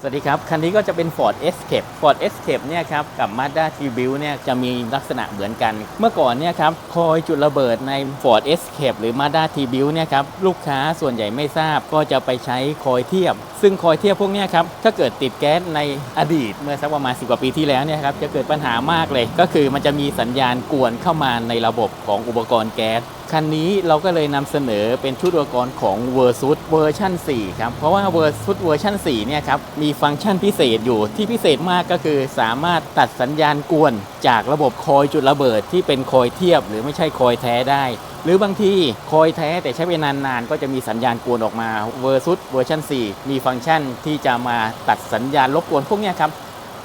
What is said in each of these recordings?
สวัสดีครับ คันนี้ก็จะเป็น Ford Escape Ford Escape เนี่ยครับกับ Mazda T-Build เนี่ยจะมีลักษณะเหมือนกัน เมื่อก่อนเนี่ยครับคอยจุดระเบิดใน Ford Escape หรือ Mazda T-Build เนี่ยครับลูกค้าส่วนใหญ่ไม่ทราบก็จะไปใช้คอยเทียบ ซึ่งคอยเทียบพวกนี้ครับถ้าเกิดติดแก๊สในอดีตเมื่อสักประมาณ10กว่าปีที่แล้วเนี่ยครับจะเกิดปัญหามากเลย ก็คือมันจะมีสัญญาณกวนเข้ามาในระบบของอุปกรณ์แก๊ส คันนี้เราก็เลยนำเสนอเป็นชุดอุปกรณ์ของ v e r s u s เวอร์ชัน4ครับ เพราะว่า v e r s u s เวอร์ชัน4เนี่ยครับ มีฟังก์ชันพิเศษอยู่ที่พิเศษมากก็คือสามารถตัดสัญญาณกวน จากระบบคอยจุดระเบิดที่เป็นคอยเทียบ หรือไม่ใช่คอยแท้ได้ หรือบางทีคอยแท้แต่ใช้เวลานานๆ ก็จะมีสัญญาณกวนออกมา v e r s u s เวอร์ชัน4มีฟังก์ชันที่จะมาตัดสัญญาณรบกวนพวกนี้ครับ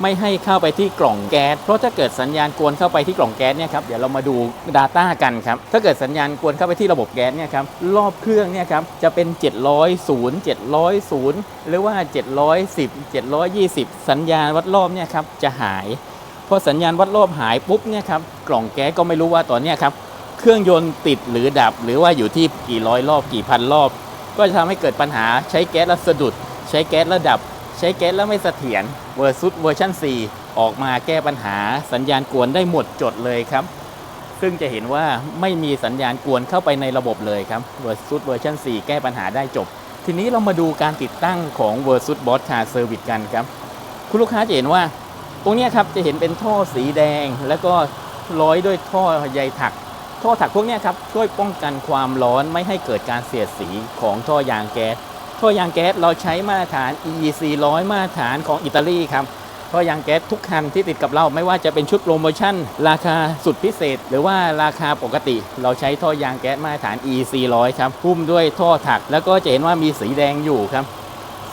ไม่ให้เข้าไปที่กล่องแก๊ส เพราะถ้าเกิดสัญญาณกวนเข้าไปที่กล่องแก๊สเนี่ยครับเดี๋ยวเรามาดู Data กันครับ ถ้าเกิดสัญญาณกวนเข้าไปที่ระบบแก๊สเนี่ยครับรอบเครื่องเนี่ยครับจะเป็น 700 0 700 0 หรือว่า 710 720 สัญญาณวัดรอบเนี่ยครับจะหายพอสัญญาณวัดรอบหายปุ๊บเนี่ยครับกล่องแก๊สก็ไม่รู้ว่าตอนเนี้ยครับเครื่องยนต์ติดหรือดับ หรือว่าอยู่ที่กี่ร้อยรอบกี่พันรอบ ก็จะทำให้เกิดปัญหาใช้แก๊สแล้วสะดุด ใช้แก๊สแล้วดับ ใช้แก๊สแล้วไม่เสถียรเวอร์ซุดเวอร์ชัน4 ออกมาแก้ปัญหาสัญญาณกวนได้หมดจดเลยครับ ซึ่งจะเห็นว่าไม่มีสัญญาณกวนเข้าไปในระบบเลยครับเวอร์ซุดเวอร์ชัน4 แก้ปัญหาได้จบ ทีนี้เรามาดูการติดตั้งของเวอร์ซุดบอสคาร์เซอร์วิสกันครับ คุณลูกค้าจะเห็นว่า ตรงนี้ครับจะเห็นเป็นท่อสีแดง แล้วก็ร้อยด้วยท่อใยถัก ท่อถักพวกนี้ครับช่วยป้องกันความร้อนไม่ให้เกิดการเสียดสีของท่อยางแก๊ส ท่อยางแก๊สเราใช้มาตรฐาน EEC 100 มาตรฐานของอิตาลีครับท่อยางแก๊สทุกคันที่ติดกับเราไม่ว่าจะเป็นชุดโปรโมชั่น ราคาสุดพิเศษ หรือว่าราคาปกติ เราใช้ท่อยางแก๊สมาตรฐาน EEC 100 ครับหุ้มด้วยท่อถัก แล้วก็จะเห็นว่ามีสีแดงอยู่ครับ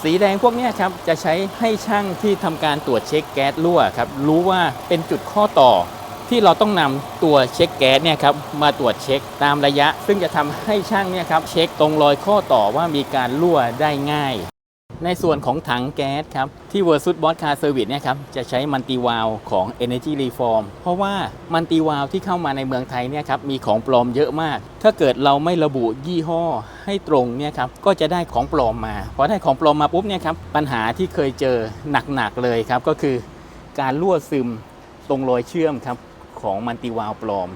สีแดงพวกนี้ครับจะใช้ให้ช่างที่ทำการตรวจเช็คแก๊สรั่วครับรู้ว่าเป็นจุดข้อต่อ ที่เราต้องนำตัวเช็คแก๊สเนี่ยครับมาตรวจเช็คตามระยะ ซึ่งจะทำให้ช่างเนี่ยครับเช็คตรงรอยข้อต่อว่ามีการรั่วได้ง่าย ในส่วนของถังแก๊สครับที่ Versus b o s Car Service เนี่ยครับจะใช้มันติวาลของ Energy Reform เพราะว่ามันติวาลที่เข้ามาในเมืองไทยเนี่ยครับมีของปลอมเยอะมาก ถ้าเกิดเราไม่ระบุยี่ห้อให้ตรงเนี่ยครับก็จะได้ของปลอมมาพอได้ของปลอมมาปุ๊บเนี่ยครับปัญหาที่เคยเจอหนักๆเลยครับก็คือการรั่วซึมตรงรอยเชื่อมครับ ของมันติวาลปลอม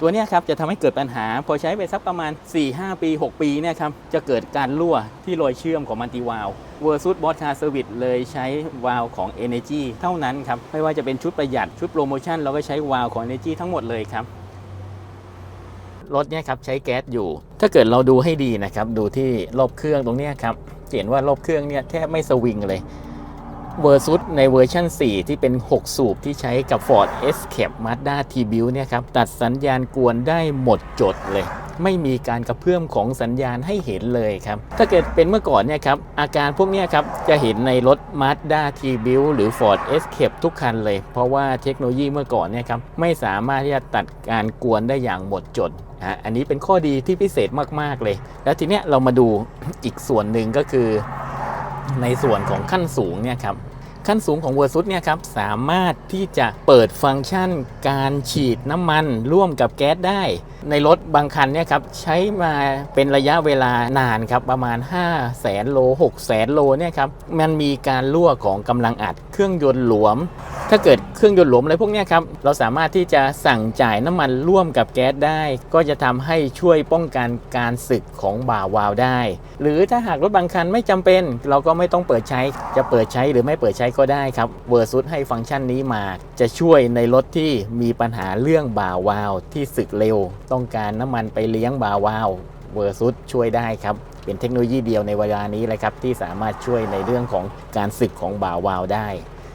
ตัวนี้ครับจะทำให้เกิดปัญหาพอใช้ไปสักประมาณ 4-5 ปี 6 ปีเนี่ยครับจะเกิดการรั่วที่รอยเชื่อมของมันติวาลเวอร์ซุดบอสคาร์เซอร์วิสเลยใช้วาล์วของ Energy เท่านั้นครับไม่ว่าจะเป็นชุดประหยัดชุดโปรโมชั่นเราก็ใช้วาล์วของ Energy ทั้งหมดเลยครับรถเนี่ยครับใช้แก๊สอยู่ ถ้าเกิดเราดูให้ดีนะครับ ดูที่รอบเครื่องตรงนี้ครับเห็นว่ารอบเครื่องเนี่ยแทบไม่สวิงเลย เวอร์ซุดในเวอร์ชัน4 ที่เป็น 6 สูบที่ใช้กับ Ford Escape Mazda T-Build เนี่ยครับตัดสัญญาณกวนได้หมดจดเลย ไม่มีการกระเพื่อมของสัญญาณให้เห็นเลยครับ ถ้าเกิดเป็นเมื่อก่อนเนี่ยครับอาการพวกนี้ครับจะเห็นในรถ Mazda T-Build หรือ Ford Escape ทุกคันเลย เพราะว่าเทคโนโลยีเมื่อก่อนเนี่ยครับไม่สามารถที่จะตัดการกวนได้อย่างหมดจดอะอันนี้เป็นข้อดีที่พิเศษมากๆเลย แล้วทีเนี้ยเรามาดูอีกส่วนหนึ่งก็คือ ในส่วนของขั้นสูงเนี่ยครับ ขั้นสูงของ v e r s u s เนี่ยครับสามารถที่จะเปิดฟังก์ชันการฉีดน้ำมันร่วมกับแก๊สได้ในรถบางคันเนี่ยครับใช้มาเป็นระยะเวลานานครับประมาณ 5 0 0แสนโล6แสนโลเนี่ยครับมันมีการรั่วของกำลังอัดเครื่องยนต์หลวม ถ้าเกิดเครื่องยนต์หลวมอะไรพวกเนี้ยครับเราสามารถที่จะสั่งจ่ายน้ำมันร่วมกับแก๊สได้ ก็จะทำให้ช่วยป้องกันการสึกของบ่าวาล์วได้ หรือถ้าหากรถบางคันไม่จำเป็น เราก็ไม่ต้องเปิดใช้จะเปิดใช้หรือไม่เปิดใช้ก็ได้ครับเวอร์ซุดให้ฟังก์ชันนี้มา จะช่วยในรถที่มีปัญหาเรื่องบ่าวาล์วที่สึกเร็วต้องการน้ำมันไปเลี้ยงบ่าวาวเวอร์ซุดช่วยได้ครับ เป็นเทคโนโลยีเดียวในเวลานี้เลยครับที่สามารถช่วยในเรื่องของการสึกของบ่าวาวได้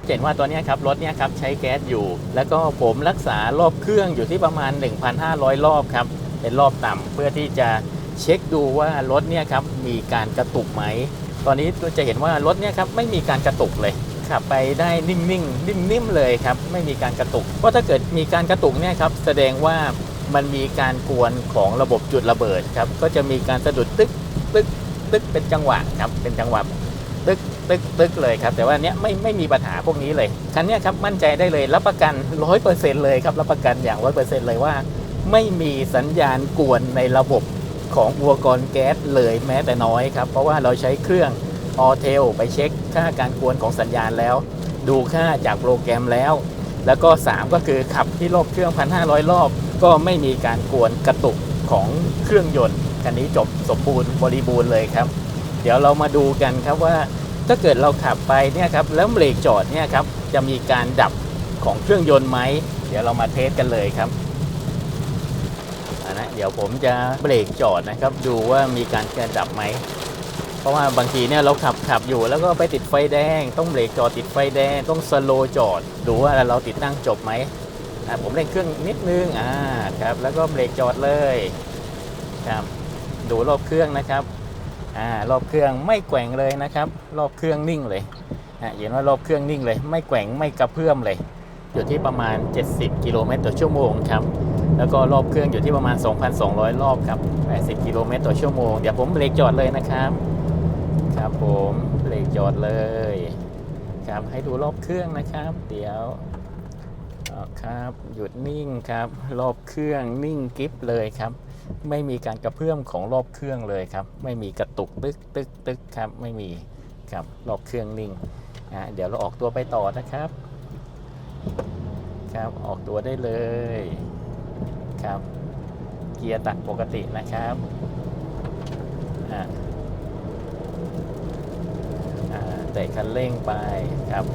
เห็นว่าตัวนี้ครับรถเนี้ยครับใช้แก๊สอยู่ แล้วก็ผมรักษารอบเครื่องอยู่ที่ประมาณ 1,500 รอบครับเป็นรอบต่ำเพื่อที่จะเช็คดูว่ารถเนี่ยครับมีการกระตุกไหม ตอนนี้ก็จะเห็นว่ารถเนี่ยครับไม่มีการกระตุกเลยขับไปได้นิ่งๆนิ่มๆเลยครับไม่มีการกระตุกเพราะถ้าเกิดมีการกระตุกเนี่ยครับแสดงว่า มันมีการกวนของระบบจุดระเบิดครับ ก็จะมีการสะดุดตึกตึกตึกเป็นจังหวะครับ เป็นจังหวะตึกตึกตึกเลยครับ แต่ว่าเนี้ยไม่ไม่มีปัญหาพวกนี้เลยคันเนี้ยครับมั่นใจได้เลยรับประกันร้อยเปอร์เซ็นต์เลยครับรับประกันอย่างร้อยเปอร์เซ็นต์เลยว่า ไม่มีสัญญาณกวนในระบบของอุปกรณ์แก๊สเลยแม้แต่น้อยครับ เพราะว่าเราใช้เครื่องออเทลไปเช็คค่าการกวนของสัญญาณแล้ว ดูค่าจากโปรแกรมแล้ว แล้วก็ 3 ก็คือขับที่รอบเครื่อง 1,500 รอบ ก็ไม่มีการกวนกระตุกของเครื่องยนต์คันนี้จบสมบูรณ์บริบูรณ์เลยครับ เดี๋ยวเรามาดูกันครับว่า ถ้าเกิดเราขับไปเนี่ยครับแล้วเบรกจอดเนี่ยครับจะมีการดับของเครื่องยนต์ไหมเดี๋ยวเรามาเทสกันเลยครับนะเดี๋ยวผมจะเบรกจอดนะครับ ดูว่ามีการกระดับไหมเพราะว่าบางทีเนี่ยเราขับขับอยู่แล้วก็ไปติดไฟแดง ต้องเบรกจอดติดไฟแดง ต้องสโลจอด ดูว่าเราติดตั้งจบไหม ผมเร่งเครื่องนิดนึงอ่าครับแล้วก็เบรกจอดเลยครับดูรอบเครื่องนะครับอ่ารอบเครื่องไม่แกว่งเลยนะครับ รอบเครื่องนิ่งเลยอะเห็นว่ารอบเครื่องนิ่งเลย ไม่แกว่งไม่กระเพื่อมเลย อยู่ที่ประมาณ 70 กิโลเมตรต่อชั่วโมงครับแล้วก็รอบเครื่องอยู่ที่ประมาณ 2,200 รอบครับ 80 กิโลเมตรต่อชั่วโมง เดี๋ยวผมเบรกจอดเลยนะครับ ครับผมเบรกจอดเลย ครับให้ดูรอบเครื่องนะครับ เดี๋ยว อ๋อครับ หยุดนิ่งครับ รอบเครื่องนิ่งกิฟเลยครับ ไม่มีการกระเพื่อมของรอบเครื่องเลยครับ ไม่มีกระตุกตึกตึกตึกครับ ไม่มีครับรอบเครื่องนิ่งอะเดี๋ยวเราออกตัวไปต่อนะครับ ครับออกตัวได้เลยครับ เกียร์ตัดปกตินะครับอะอ่าเตะคันเร่งไปครับ